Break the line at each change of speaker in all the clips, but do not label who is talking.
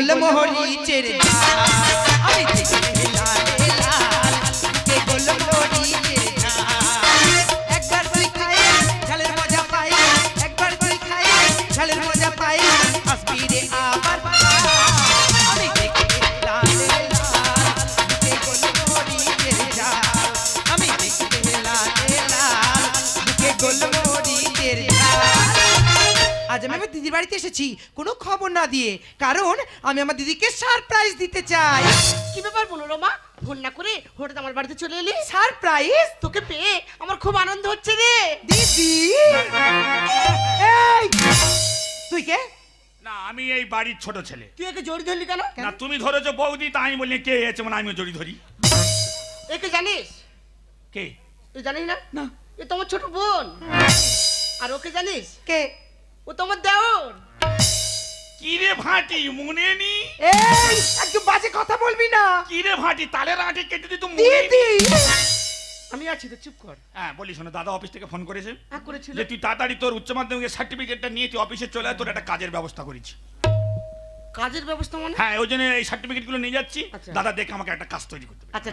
গোলমরিচের না দিয়ে কারণ আমি আমার দিদিকে সারপ্রাইজ দিতে চাই।
কি ব্যাপার বলো মা ফোন না করে হঠাৎ আমার বাড়িতে চলে এলি?
সারপ্রাইজ
তোকে পেয়ে আমার খুব আনন্দ হচ্ছে রে।
দিদি! এই! তুই কে?
না আমি এই বাড়ির ছোট ছেলে।
তুই একে জড়ি ধরলি কেন?
না তুমি ধরেছো বৌদি তাই আমি বলি কে এসেছে মানে আমিও জড়ি ধরি।
একে জানিস?
কে?
তুই জানিস না?
না।
এ তোমার ছোট বোন। আর ওকে জানিস?
কে?
ও তোমার দেওর।
কি রে ভাটি মনে নি
এই একটু বাজে কথা বলবি না।
কি রে ভাটি তালের আটি কেটে দিত
দিদি
আমি আছি তো চুপ কর।
হ্যাঁ বলি শোনো দাদা অফিস থেকে ফোন করেছে।
হ্যাঁ করেছিল।
যে তুই তাড়াতাড়ি তোর উচ্চ মাধ্যমিকের সার্টিফিকেটটা নিয়ে তুই অফিসে চলে আয়, তোর একটা কাজের ব্যবস্থা করেছি।
কাজের ব্যবস্থা মানে?
হ্যাঁ ওই জন্য এই সার্টিফিকেটগুলো নিয়ে যাচ্ছি।
আচ্ছা।
দাদা দেখে আমাকে একটা কাজ তৈরি করতে
আচ্ছা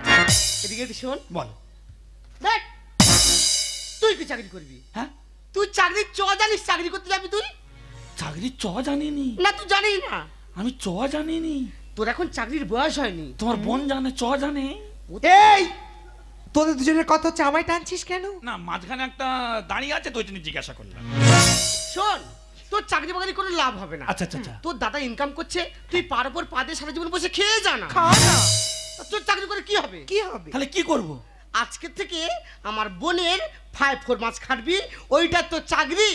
এদিকে একটু শোন।
বল।
দেখ তুই কি চাকরি করবি?
হ্যাঁ?
তুই চাকরি চ জানিস চাকরি করতে যাবি তুই?
চাকরি চ জানিনি।
না তুই জানিস না।
আমি চ জানিনি।
তোর এখন চাকরির বয়স হয়নি।
তোমার বোন জানে চ জানে।
এই! তোদের দুজনের কথা হচ্ছে আমায় টানছিস কেন?
না মাঝখানে একটা দাঁড়িয়ে আছে তো ওই জন্য জিজ্ঞাসা করলাম।
শোন তোর চাকরি বাকরি করে লাভ হবে না।
আচ্ছা আচ্ছা আচ্ছা।
তোর দাদা ইনকাম করছে তুই পার ওপর পা দিয়ে সারা জীবন বসে খেয়ে যা না।
খা না।
তোর চাকরি করে কি হবে?
কি হবে?
তাহলে কি করব?
আজকে থেকে আমার বোনের ফাইভ ফোর মাছ খাটবি ওইটা তোর চাকরি।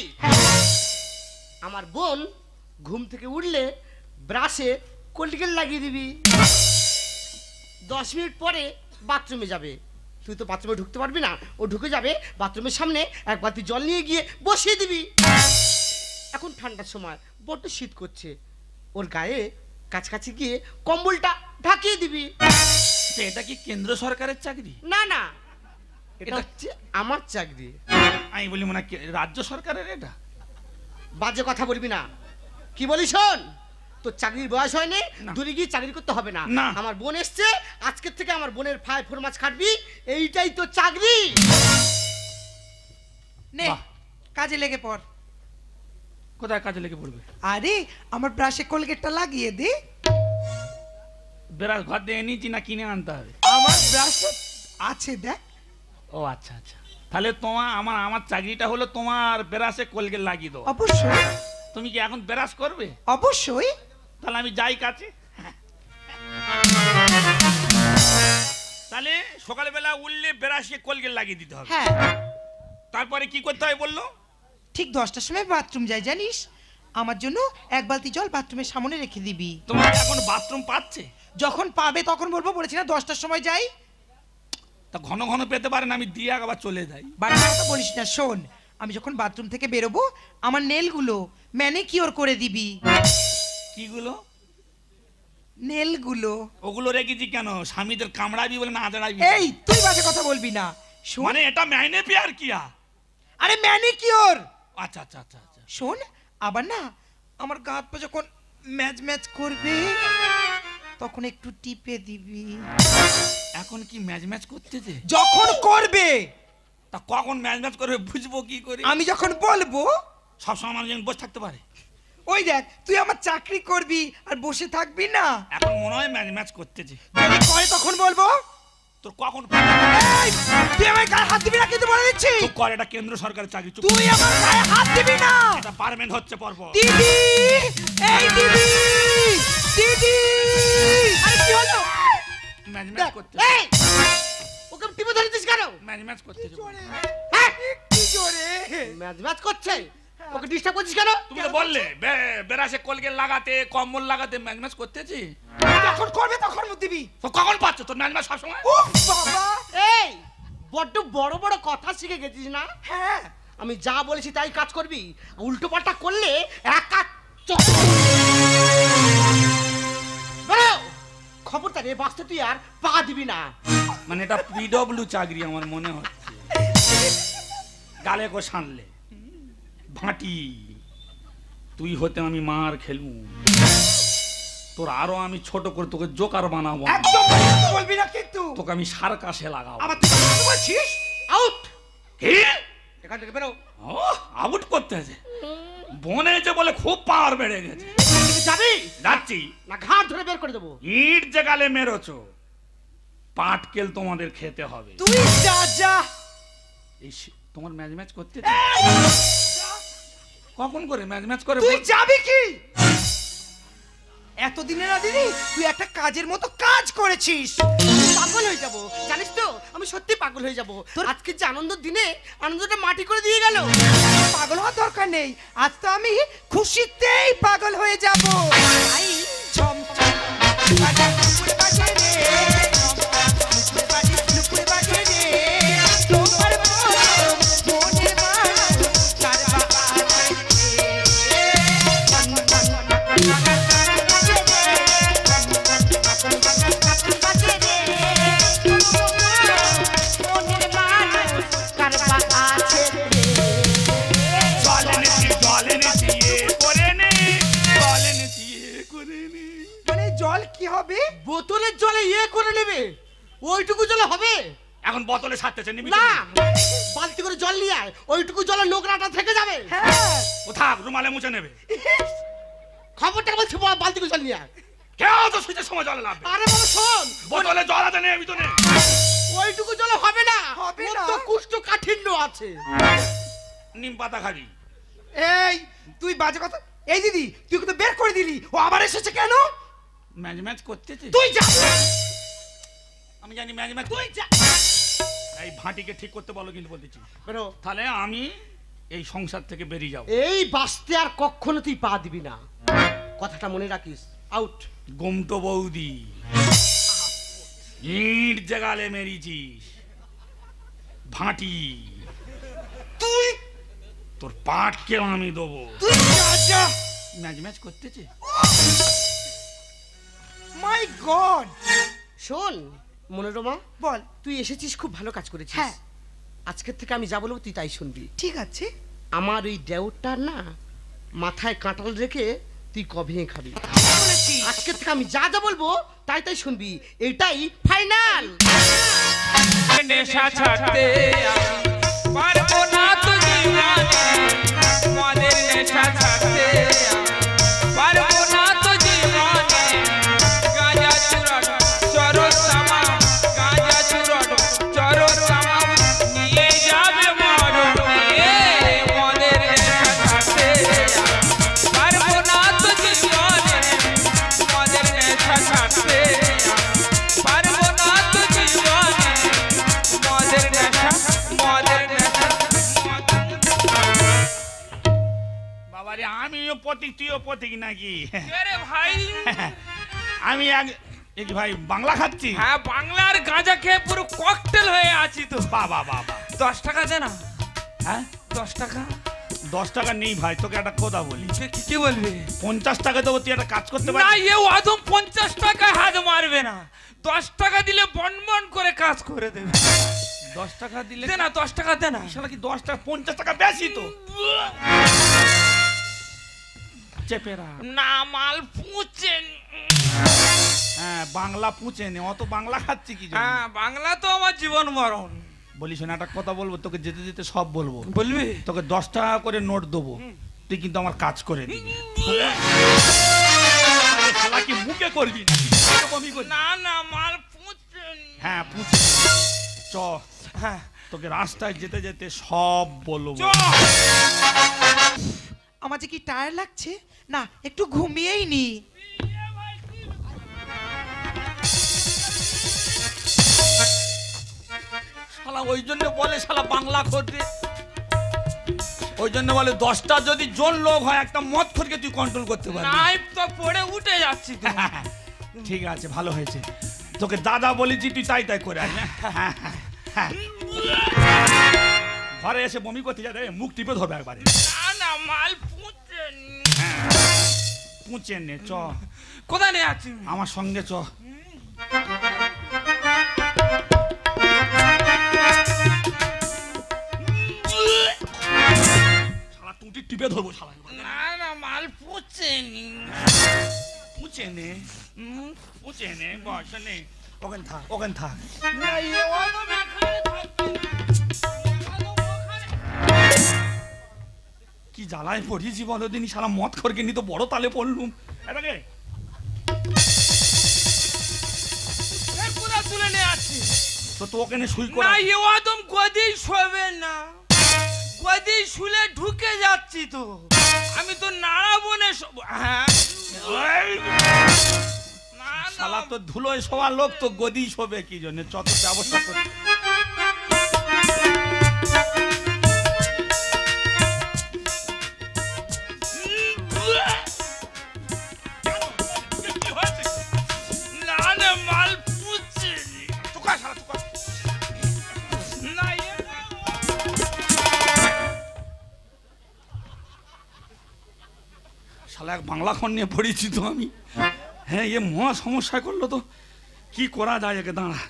আমার বোন ঘুম থেকে উঠলে ব্রাশে কোল্ডিকেল লাগিয়ে দিবি। দশ মিনিট পরে বাথরুমে যাবে। তুই তো বাথরুমে ঢুকতে পারবি না। ও ঢুকে যাবে বাথরুমের সামনে এক বালতি জল নিয়ে গিয়ে বসিয়ে দিবি। এখন ঠান্ডার সময় বড্ড শীত করছে। ওর গায়ে কাছাকাছি গিয়ে কম্বলটা ঢাকিয়ে দিবি।
তো এটা কি কেন্দ্র সরকারের চাকরি?
না না। এটা
এটা-
হচ্ছে আমার চাকরি।
আমি বলি মনে হয় রাজ্য সরকারের এটা?
বাজে কথা বলবি না। কি বলি শোন? তোর চাকরির বয়স হয়নি দূরে গিয়ে চাকরি করতে হবে না।
না।
আমার বোন এসছে আজকের থেকে আমার বোনের ফাই ফোর মাছ খাটবি এইটাই তো চাকরি।
নে কাজে লেগে পড়।
কোথায় কাজে লেগে পড়বে?
আরে আমার ব্রাশে কোলগেটটা লাগিয়ে দে।
বেড়ার ঘর দিয়ে নিয়েছি না কিনে আনতে হবে?
আমার ব্রাশ আছে দেখ।
ও আচ্ছা আচ্ছা। তাহলে তোমার আমার আমার চাকরিটা হলো তোমার বেরাসে কলকে লাগিয়ে দেবো
অবশ্যই।
তুমি কি এখন বেরাস করবে?
অবশ্যই।
তাহলে আমি যাই কাছে। তাহলে সকালবেলা উঠলে বেরাসে কলকে লাগিয়ে দিতে হবে।
হ্যাঁ।
তারপরে কি করতে হয় বলল?
ঠিক দশটার সময় বাথরুম যাই জানিস? আমার জন্য এক বালতি জল বাথরুমের সামনে রেখে দিবি।
তোমার এখন বাথরুম পাচ্ছে?
যখন পাবে তখন বলব বলেছি না দশটার সময় যাই।
তা ঘন ঘন পেতে পারেন আমি দিয়ে আবার চলে যাই।
বারবার কথা বলিস না শোন আমি যখন বাথরুম থেকে বেরোবো আমার নেলগুলো ম্যানিকিওর করে দিবি।
কিগুলো?
নেলগুলো।
ওগুলো রেখেছি কেন? স্বামীদের কামড়াবি বলে না আদড়াবি
এই তুই বাজে কথা বলবি না। শোন।
মানে এটা মাইনে পেয়ার কিয়া
আরে ম্যানিকিওর!
আচ্ছা আচ্ছা আচ্ছা আচ্ছা।
শোন আবার না আমার গা হাত পা যখন ম্যাচ ম্যাচ করবে তখন একটু টিপে দিবি।
এখন কি ম্যাচ ম্যাচ করতেছে?
যখন করবে।
তা কখন ম্যাচ ম্যাচ করবে বুঝব কি করে?
আমি যখন বলব।
সবসময় মানুষ যেন বসে থাকতে পারে।
ওই দেখ তুই আমার চাকরি করবি আর বসে থাকবি না।
এখন মনে হয় ম্যাচ ম্যাচ করতেছে।
যদি করে তখন বলব।
তোর কখন
এই, তুই আমার গায়ে হাত দিবি না কিন্তু বলে দিচ্ছি।
চুপ কর এটা কেন্দ্র সরকারের চাকরি চুপ
তুই আমার গায়ে হাত দিবি না।
এটা পার্মেন্ট হচ্ছে পরপর।
দিদি এই দিদি। দিদি আরে কি হলো?
ম্যাচ ম্যাচ করতে
এই! ওকে টিপে ধরেছিস কেন?
ম্যাচ ম্যাচ করতেছে।
হ্যাঁ?
কি জোরে?
ম্যাচ ম্যাচ করছে। ওকে ডিস্টার্ব করছিস কেন?
তুমি তো বললে বেরাসে কলগেট লাগাতে কম্বল লাগাতে ম্যাচ ম্যাচ করতেছি।
যখন করবে তখন দিবি।
তো কখন পাচ্ছ তোর ম্যাচ ম্যাচ সবসময়?
ও বাবা!
এই বড্ড বড় বড় কথা শিখে গেছিস না?
হ্যাঁ।
আমি যা বলেছি তাই কাজ করবি উল্টো পাল্টা করলে এক কাজ! খবরদার এ বাস্তে তুই আর পা দিবি না।
মানে এটা পিডব্লিউ চাকরি আমার মনে হচ্ছে। গালে কো সানলে। ভাঁটি। তুই হতে আমি মার খেলব তোর আরও আমি ছোট করে তোকে জোকার বানাবো।
একদম বলবি না কিন্তু।
তোকে আমি সার সার্কাসে লাগাবো।
আবার তুই কথা বলছিস?
আউট
কি?
এখান থেকে বেরো।
ও আউট করতে আছে। বনে এসে বলে খুব পাওয়ার বেড়ে গেছে।
যাবি?
যাচ্ছি।
না ঘাট ধরে বের করে দেবো।
ইট জাগালে মেরেছো পাটকেল তোমাদের খেতে হবে।
তুই যা যা।
এই তোমার ম্যাচ ম্যাচ করতে কখন করে ম্যাচ ম্যাচ করে
তুই যাবি কি? এতদিনে না দিদি তুই একটা কাজের মতো কাজ করেছিস।
পাগল হয়ে যাব জানিস তো আমি সত্যি পাগল হয়ে যাব আজকে যে আনন্দ দিনে আনন্দটা মাটি করে দিয়ে গেল
পাগল হওয়ার দরকার নেই আজ তো আমি খুশিতেই পাগল হয়ে যাব ছম ছম
জলে
নোংরাটা থেকে যাবে?
হ্যাঁ।
কোথাও রুমালে মুছে নেবে।
খবরটা বলছি বা- বালতি করে জল নিয়ে আয়।
কেউ তো সুইচের সময় জলে লাগবে
আরে বাবা শোন।
বোতলে জল আছে নেই ভিতরে।
ওইটুকু জলে হবে না।
হবে না।
তো কুষ্ঠ কাঠিন্য আছে।
নিম পাতা খাবি।
এই তুই বাজে কথা। এই দিদি তুই তো বের করে দিলি। ও আবার এসেছে কেন?
ম্যাচ ম্যাচ করতেছে
তুই যা।
আমি জানি ম্যাচ ম্যাচ
তুই যা।
এই ভাটিকে ঠিক করতে বলো কিন্তু বলতেছি।
বেরো
তাহলে আমি এই সংসার থেকে বেরিয়ে যাও।
এই বাস্তে আর কখনো তুই পা দিবি না। কথাটা মনে রাখিস। আউট
গোমটো বৌদি ইট জাগালে মেরিছিস ভাটি।
তুই?
তোর পাটকে আমি দেবো।
তুই যা যা
ম্যাচ ম্যাচ করতেছে।
মাই গড
শোন মনোরমা
বল।
তুই এসেছিস খুব ভালো কাজ করেছিস।
হ্যাঁ।
আজকের থেকে আমি যা বলব তুই তাই শুনবি।
ঠিক আছে।
আমার ওই দেওরটার না মাথায় কাঁটাল রেখে তুই কবে খাবি?
বলেছি
আজকের থেকে আমি যা যা বলব তাই তাই শুনবি। এটাই ফাইনাল।
নেশা ছাড়তে পারব না তো নেশা ছাড়তে
নাকি?
আরে ভাই?
আমি এক এ কি ভাই বাংলা খাচ্ছি।
হ্যাঁ বাংলার গাঁজা খেয়ে পুরো ককটেল হয়ে আছি তো।
বাবা বাবা
দশ টাকা দে না।
হ্যাঁ?
দশ টাকা?
দশ টাকা নেই ভাই তোকে একটা কথা বলি।
কে- কি বলবি?
পঞ্চাশ টাকা দেবো তুই একটা কাজ করতে
না
পারবি
এ আদম পঞ্চাশ টাকায় হাত মারবে না। দশ টাকা দিলে বন বন করে কাজ করে দেবে।
দশ টাকা দিলে
দে না দশ টাকা দে না।
শালা কি দশ টাকা পঞ্চাশ টাকা বেশি তো? চেপে রাখ।
না। মাল পুঁচেন
হ্যাঁ বাংলা নে। অত বাংলা খাচ্ছি কি?
হ্যাঁ বাংলা তো আমার জীবন মরণ।
বলিস না একটা কথা বলব তোকে যেতে যেতে সব বলব।
বলবি?
তোকে দশ টাকা করে নোট দেবো। তুই কিন্তু আমার কাজ করে দিবি। কি মুখে করবি।
না না মাল পুঁচেন
হ্যাঁ পুঁছে চ
হ্যাঁ।
তোকে রাস্তায় যেতে যেতে সব বলব।
আমার যে কি টায়ার লাগছে? না একটু ঘুমিয়েই নি।
শালা ওই জন্য বলে শালা বাংলা করতে ওই জন্য বলে দশটা যদি জন লোক হয় একটা মদ খোরকে তুই কন্ট্রোল করতে পারবি।
তো পড়ে উঠে যাচ্ছি তো।
ঠিক আছে ভালো হয়েছে। তোকে দাদা বলেছি তুই তাই তাই করে আয়। ঘরে এসে বমি করতে যাবে মুখ টিপে ধরবে একবারে।
মাল পুঁচেন
পুঁচে নে চ।
কোথায় নিয়ে আছি
আমার সঙ্গে চ। শালা টুটি টিপে ধরবো শালা
না না মাল পুঁচেন
পুচে নে হুম, পুচে নে বস নে ওখানে থাক ওখানে থাক।
না এ এখানে থাকবে না।
কি জ্বালায় পড়িয়েছি বলো দিনই? সারা মদ খড়কে নিয়ে তো বড় তালে পড়লুম। এটাকে
তুলে নিয়ে আসছি।
তো তো ওখানে সুই
না
করা
এ অদম গদি শোবে না। গদি শুলে ঢুকে যাচ্ছি তো। আমি তো নাড়াবো না শোবো। হ্যাঁ? না
শালা তো ধুলোয় শোবার লোক তো গদি শোবে কি জন্য? যত ব্যবস্থা করে। শালা এক বাংলা খন নিয়ে পড়েছি তো আমি। হ্যাঁ এ মহা সমস্যা করল তো। কি করা যায় একে দাঁড়া।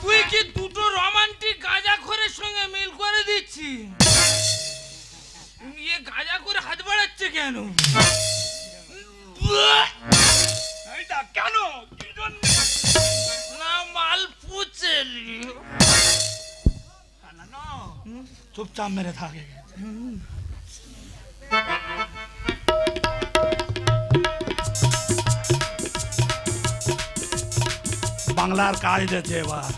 তুই কি দুটো রোমান্টিক গাঁজা খোরের সঙ্গে মিল করে দিচ্ছি ইয়ে গাঁজা করে হাত বাড়াচ্ছে কেন?
কেন?
না মাল
না, চুপচাপ মেরে থাকে বাংলার কাজ দিয়েছে এবার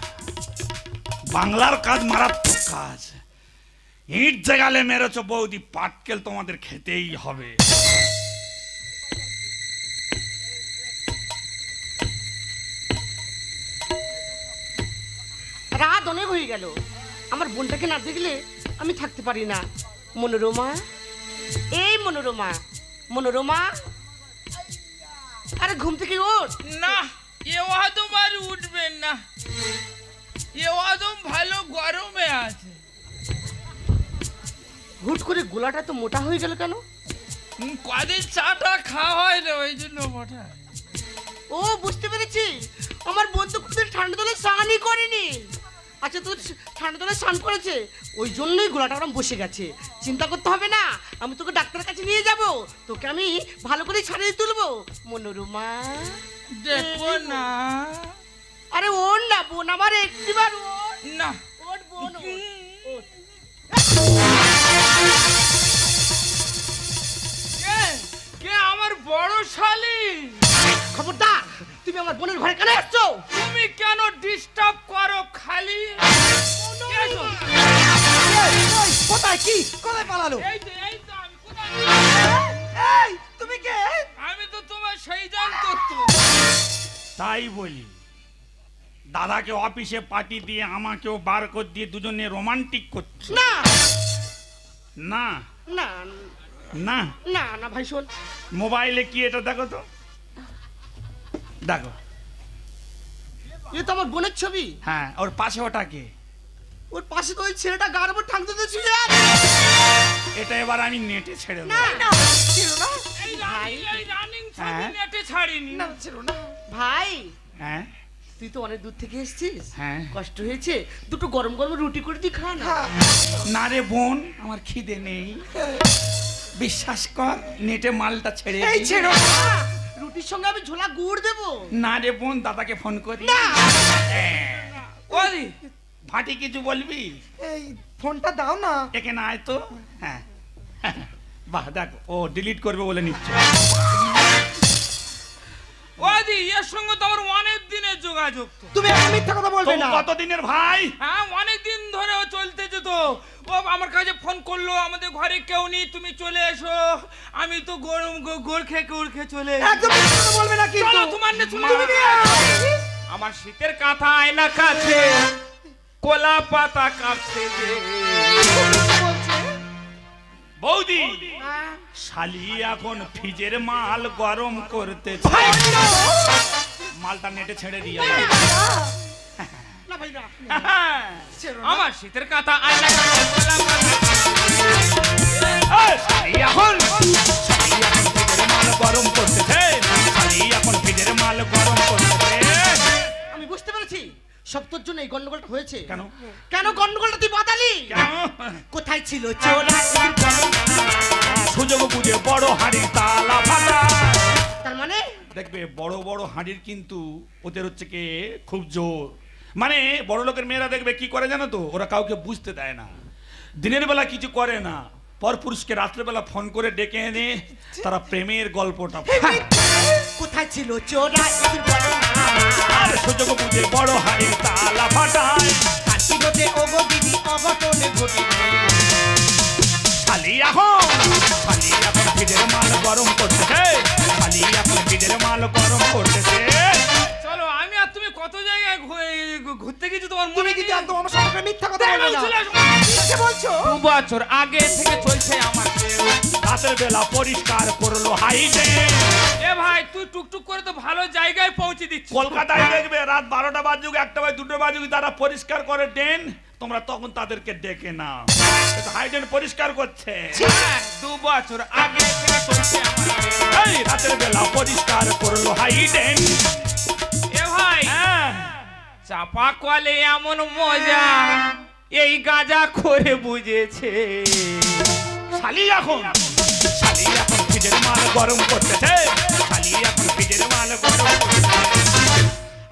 বাংলার কাজ মারাত্মক কাজ ইট জাগালে মেরেছ বৌদি পাটকেল তোমাদের খেতেই হবে
রাত অনেক হয়ে গেল আমার বোনটাকে না দেখলে আমি থাকতে পারি না। মনোরমা? এই মনোরমা মনোরমা। আরে ঘুম থেকে ওঠ।
না এ আদম আর উঠবেন না। এ আদম ভালো গরমে আছে।
হুট করে গোলাটা তো মোটা হয়ে গেল কেন?
কদিন চাটা খাওয়া হয় না ওই জন্য মোটা।
ও বুঝতে পেরেছি। আমার বন্ধু কোথায় ঠান্ডা তলে স্নানই করেনি। আচ্ছা তোর ঠান্ডা তলে স্নান করেছে। ওই জন্যই গোলাটা ওরম বসে গেছে। চিন্তা করতে হবে না আমি তোকে ডাক্তারের কাছে নিয়ে যাব। তোকে আমি ভালো করে ছাড়িয়ে তুলবো। মনোরমা।
দেখো না।
আরে ওর না বোন আমার একটিবার ওর।
না।
ওর বোন
কে আমার বড় শালি?
খবরদার! তুমি আমার বোনের ঘরে কেন আসছো?
তুমি কেন ডিস্টার্ব করো খালি?
কোথায় কি? কোথায় পালালো?
এই তো এই তো আমি কোথায়?
এই তুমি কে?
আমি তো তোমার সেই জানতো
তাই বলি দাদাকে অফিসে পার্টি দিয়ে আমাকেও বার করে দিয়ে দুজনে রোমান্টিক করছে।
না।
না।
না।
না।
না না ভাই শোন।
মোবাইলে কি এটা দেখো তো? দেখো।
এ তো আমার বোনের ছবি।
হ্যাঁ ওর পাশে ওটাকে
ওর পাশে তো ওই ছেলেটা গার উপর ঠাংতে দিয়েছি
এটা এবার আমি নেটে ছেড়ে
না
দেবো
না ছিল না।
এই রানিং ছবি
হ্যাঁ?
নেটে ছাড়িনি।
না ছিল না।
ভাই।
হ্যাঁ।
তুই তো অনেক দূর থেকে এসেছিস।
হ্যাঁ।
কষ্ট হয়েছে। দুটো গরম গরম রুটি করে দি খা না।
না রে বোন আমার খিদে নেই। বিশ্বাস কর নেটে মালটা ছেড়ে
এই ছেড়ো
না, রুটির সঙ্গে আমি ঝোলা গুড় দেবো?
না রে বোন দাদাকে ফোন করি।
না।
হ্যাঁ। ভাটি কিছু বলবি?
এই ফোনটা দাও না।
এখানে আয় তো। হ্যাঁ। বাহ দেখ ও ডিলিট করবে বলে নিচ্ছে।
ওদি এর সঙ্গে তো আমার অনেক দিনের যোগাযোগ তো।
তুমি এখন মিথ্যা কথা বলবে না।
কতদিনের ভাই?
হ্যাঁ অনেক দিন ধরে ও চলতে যেত ও আমার কাছে ফোন করল আমাদের ঘরে কেউ নেই তুমি চলে এসো আমি তো গরম গোড় খেয়ে গোড় খেয়ে চলে।
একদম বলবে না কিন্তু
তোমার নে চলো
তুমি
আমার শীতের কাঁথা আয়না কাছে কোলা পাতা কাঁপছে যে
বৌদি। শালি এখন ফ্রিজের মাল গরম করতে মালটা নেটে ছেড়ে দিয়ে।
আমার শীতের কাঁথা
এখন গরম করতেছে এখন ফ্রিজের মাল গরম করতেছে
আমি বুঝতে পেরেছি। সব তোর জন্য এই গন্ডগোলটা হয়েছে।
কেন?
কেন গন্ডগোলটা তুই
কেন?
কোথায় ছিল চোরা?
সুযোগ বুঝে বড় হাড়ির তালা ফাটা।
তার মানে?
দেখবে বড় বড় হাঁড়ির কিন্তু ওদের হচ্ছে কি খুব জোর। মানে বড় লোকের মেয়েরা দেখবে কি করে জানো তো? ওরা কাউকে বুঝতে দেয় না। দিনের বেলা কিছু করে না। পর পুরুষকে রাত্রেবেলা ফোন করে ডেকে এনে তারা প্রেমের গল্পটা
কোথায় ছিল চোরা
আর সুযোগ বুঝে বড় হাড়ির তালা ফাটায়।
কাটিগতে ওগো দিদি অঘটনে ঘটিছে
খালি এখন খালি এখন ফিডের মাল গরম করতেছে খালি এখন ফিডের মাল গরম করতেছে
ঘুরতে গেছি তোমার
তুমি
মনে
কিন্তু একদম আমার সঙ্গে মিথ্যা কথা
বলছো
না
না?
বলছো?
দু বছর আগে থেকে চলছে আমার
রাতের বেলা পরিষ্কার করল হাইডে
এ ভাই তুই টুকটুক করে তো ভালো জায়গায় পৌঁছে দিচ্ছিস।
কলকাতায় দেখবে রাত বারোটা বাজুক একটা বাজে দুটো বাজুক তারা পরিষ্কার করে ড্রেন তোমরা তখন তাদেরকে ডেকে নাও। হাইডেন পরিষ্কার করছে।
হ্যাঁ, দু বছর আগে থেকে চলছে আমার
রাতের বেলা পরিষ্কার করল হাইডেন
চাপা কলে এমন মজা এই গাজা করে বুঝেছে।
শালি এখন শালি এখন ফিজের মাল গরম করতেছে। শালি এখন ফিজের মাল গরম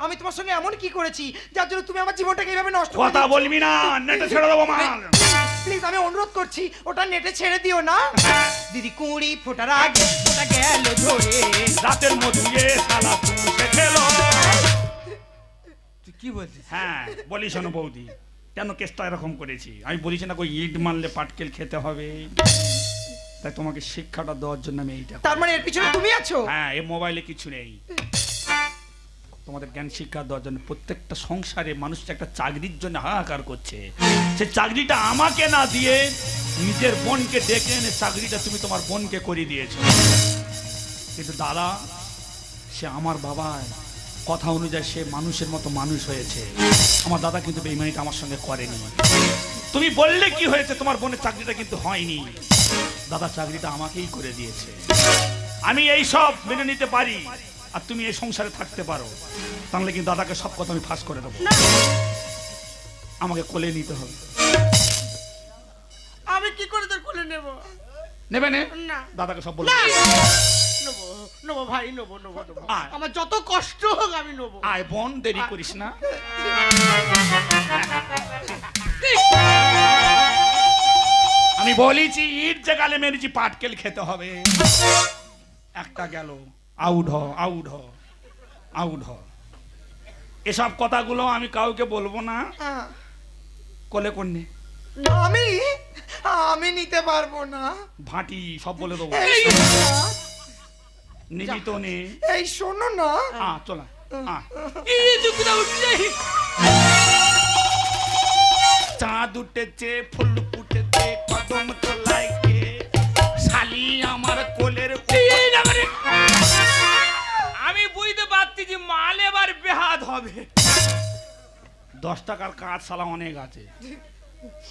আমি তোমার সঙ্গে এমন কি করেছি যার জন্য তুমি আমার জীবনটাকে এইভাবে নষ্ট
কথা বলবি না নেটে ছেড়ে দেবো মাল।
প্লিজ আমি অনুরোধ করছি ওটা নেটে ছেড়ে দিও না। দিদি কুড়ি ফোটার আগে ওটা গেল ধরে।
রাতের মধু এ তুষে খেলো।
বলছিস?
হ্যাঁ বলি শোনো বৌদি। কেন কেসটা এরকম করেছি? আমি বলেছি না কই ইট মারলে পাটকেল খেতে হবে। তাই তোমাকে শিক্ষাটা দেওয়ার জন্য আমি এইটা
তার মানে এর পিছনে তুমি আছো?
হ্যাঁ এই মোবাইলে কিছু নেই। তোমাদের জ্ঞান শিক্ষা দেওয়ার জন্য প্রত্যেকটা সংসারে মানুষ একটা চাকরির জন্য হাহাকার করছে সে চাকরিটা আমাকে না দিয়ে নিজের বোনকে ডেকে এনে চাকরিটা তুমি তোমার বোনকে করে দিয়েছ। কিন্তু দাদা সে আমার বাবা কথা অনুযায়ী সে মানুষের মতো মানুষ হয়েছে। আমার দাদা কিন্তু বেইমানিটা আমার সঙ্গে করেনি। তুমি বললে কি হয়েছে? তোমার বোনের চাকরিটা কিন্তু হয়নি। দাদা চাকরিটা আমাকেই করে দিয়েছে। আমি এই সব মেনে নিতে পারি আর তুমি এই সংসারে থাকতে পারো। তাহলে কিন্তু দাদাকে সব কথা আমি ফাঁস করে দেবো। আমাকে কোলে নিতে হবে।
আমি কি করে তোর কোলে নেব?
নেবে নে? দাদাকে সব বলে।
নেব নেব ভাই নেব নেব নেব।
আয়।
আমার যত কষ্ট হোক আমি নেব।
আয় বোন দেরি করিস না। আমি বলেছি ইট জাগালে মেরেছি পাটকেল খেতে হবে। একটা গেল আউট হ আউট হ আউট হ। এসব কথাগুলো আমি কাউকে বলব না।
হ্যাঁ।
কোলে কন্যে
আমি? আমি নিতে পারব না।
ভাটি সব বলে দেবো।
এই
নিবি তো নে
এই শোনো না।
আ চলা। চাঁদ উঠেছে ফুল ফুটেছে কদম তোলায় কে শালি আমার কোলের
এই না করে। আমি বুঝতে পারছি যে মাল এবার বেহাত হবে।
দশ টাকার কাজ সালা অনেক আছে।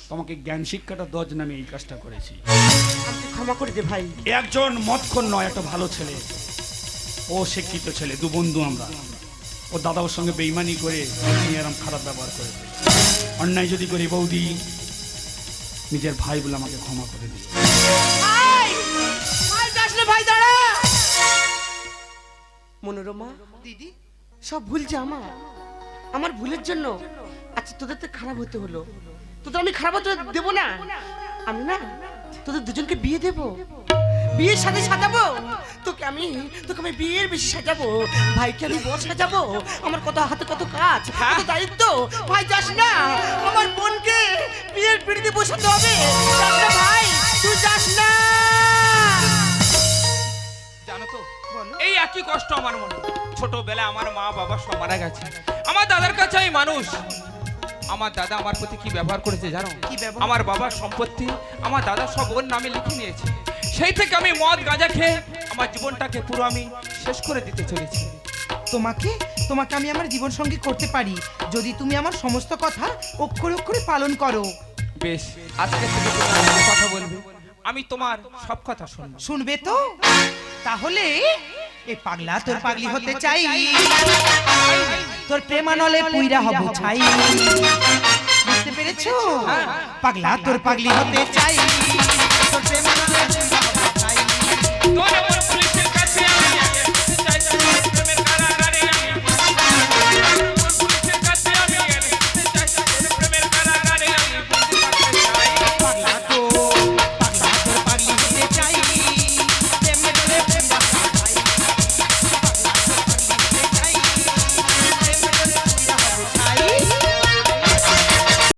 তোমাকে জ্ঞান শিক্ষাটা দেওয়ার নামে এই কাজটা করেছি।
ক্ষমা করে দে ভাই।
একজন মৎক্ষণ নয় একটা ভালো ছেলে। ও শিক্ষিত ছেলে দু বন্ধু আমরা। ও দাদা ওর সঙ্গে বেইমানি করে এরম খারাপ ব্যবহার করেছে অন্যায় যদি করি বৌদি নিজের ভাই বলে আমাকে ক্ষমা করে দিই
মনোরমা
দিদি
সব ভুল যে আমার। আমার ভুলের জন্য আচ্ছা তোদের তো খারাপ হতে হলো। তোদের আমি খারাপ হতে দেবো না। আমি না তোদের দুজনকে বিয়ে দেব। বিয়ের সাথে সাজাবো? তোকে আমি তোকে আমি বিয়ের বেশি সাজাবো। ভাইকে আমি বর সাজাবো। আমার কত হাতে কত কাজ কত দায়িত্ব। ভাই যাস না। আমার বোনকে বিয়ের পিড়িতে বসাতে হবে। যাস না ভাই তুই যাস না।
জানো তো এই একই কষ্ট আমার মনে। ছোটবেলায় আমার মা বাবা সব মারা গেছে। আমার দাদার কাছে আমি মানুষ। আমার দাদা আমার প্রতি কি ব্যবহার করেছে জানো?
কি ব্যবহার?
আমার বাবার সম্পত্তি আমার দাদা সব ওর নামে লিখে নিয়েছে। সেই থেকে আমি মদ গাঁজা খেয়ে আমার জীবনটাকে পুরো আমি শেষ করে দিতে চলেছি।
তোমাকে তোমাকে আমি আমার জীবন সঙ্গী করতে পারি। যদি তুমি আমার সমস্ত কথা অক্ষরে অক্ষরে পালন করো।
বেশ আজকে থেকে তুমি কথা বলবে। আমি তোমার সব কথা শুনব।
শুনবে তো? তাহলে এই পাগলা তোর পাগলি হতে চাই। তোর প্রেমানলে পুইরা হব ছাই। বুঝতে পেরেছ? পাগলা তোর পাগলি হতে চাই। তোর প্রেমানলে তোর আমার পুলিশের কাছে আমি যেতে চাই না